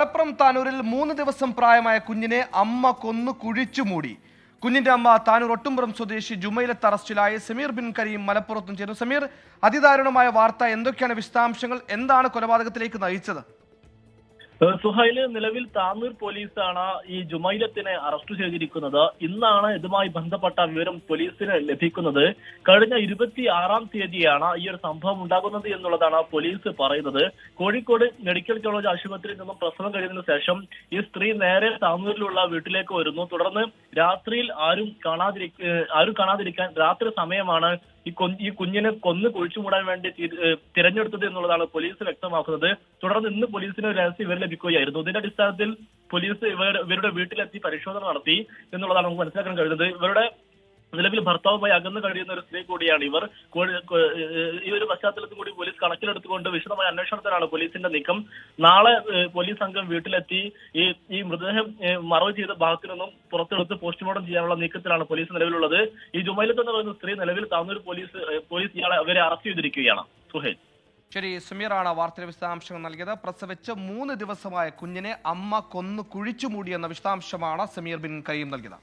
മലപ്പുറം താനൂരിൽ മൂന്ന് ദിവസം പ്രായമായ കുഞ്ഞിനെ അമ്മ കൊന്നു കുഴിച്ചു മൂടി. കുഞ്ഞിന്റെ അമ്മ താനൂർ ഒട്ടുംപുറം സ്വദേശി ജുമൈലത്ത് അറസ്റ്റിലായ സമീർ ബിൻ കരീം മലപ്പുറത്തും ചേർന്നു സമീർ അതിദാരുണമായ വാർത്ത എന്തൊക്കെയാണ് വിശദാംശങ്ങൾ? എന്താണ് കൊലപാതകത്തിലേക്ക് നയിച്ചത്? സുഹൈൽ നിലവിൽ താമീർ പോലീസാണ് ഈ ജുമൈലത്തിനെ അറസ്റ്റ് ചെയ്തിരിക്കുന്നത്. ഇന്നാണ് ഇതുമായി ബന്ധപ്പെട്ട വിവരം പോലീസിന് ലഭിക്കുന്നത്. കഴിഞ്ഞ ഇരുപത്തി ആറാം തീയതിയാണ് ഈ ഒരു സംഭവം ഉണ്ടാകുന്നത് എന്നുള്ളതാണ് പോലീസ് പറയുന്നത്. കോഴിക്കോട് മെഡിക്കൽ കോളേജ് ആശുപത്രിയിൽ നിന്നും പ്രസവം കഴിഞ്ഞതിനു ശേഷം ഈ സ്ത്രീ നേരെ താമൂരിലുള്ള വീട്ടിലേക്ക് വരുന്നു. തുടർന്ന് രാത്രിയിൽ ആരും കാണാതിരിക്ക ആരും കാണാതിരിക്കാൻ രാത്രി സമയമാണ് ഈ കൊ ഈ കുഞ്ഞിനെ കൊന്ന് കുഴിച്ചു മൂടാൻ വേണ്ടി തിരഞ്ഞെടുത്തത് എന്നുള്ളതാണ് പോലീസ് വ്യക്തമാക്കുന്നത്. തുടർന്ന് ഇന്ന് പോലീസിന് രഹസ്യ വിവരം ലഭിക്കുകയായിരുന്നു. ഇതിന്റെ അടിസ്ഥാനത്തിൽ പോലീസ് ഇവരുടെ വീട്ടിലെത്തി പരിശോധന നടത്തി എന്നുള്ളതാണ് നമുക്ക് മനസ്സിലാക്കാൻ കഴിയുന്നത്. ഇവരുടെ നിലവിൽ ഭർത്താവുമായി അകന്നു കഴിയുന്ന ഒരു സ്ത്രീ കൂടിയാണ് ഇവർ. ഈ ഒരു പശ്ചാത്തലത്തിൽ കൂടി പോലീസ് കണക്കിലെടുത്തുകൊണ്ട് വിശദമായ അന്വേഷണത്തിനാണ് പോലീസിന്റെ നീക്കം. നാളെ പോലീസ് സംഘം വീട്ടിലെത്തി ഈ ഈ മൃതദേഹം മറവ് ചെയ്ത ഭാഗത്തു നിന്നും പുറത്തെടുത്ത് പോസ്റ്റ്മോർട്ടം ചെയ്യാനുള്ള നീക്കത്തിലാണ് പോലീസ് നിലവിലുള്ളത്. ഈ ജുമൈലത്ത് എന്ന് പറയുന്ന സ്ത്രീ നിലവിൽ താന്നൂർ പോലീസ് പോലീസ് ഇയാളെ അവരെ അറസ്റ്റ് ചെയ്തിരിക്കുകയാണ്. സുഹേൽ. ശരി സുമീറാണ് വാർത്തയുടെ വിശദാംശങ്ങൾ നൽകിയത്. പ്രസവിച്ച് മൂന്ന് ദിവസമായ കുഞ്ഞിനെ അമ്മ കൊന്നു കുഴിച്ചു മൂടിയെന്ന വിശദാംശമാണ് സമീർ ബിൻ കരീം നൽകിയത്.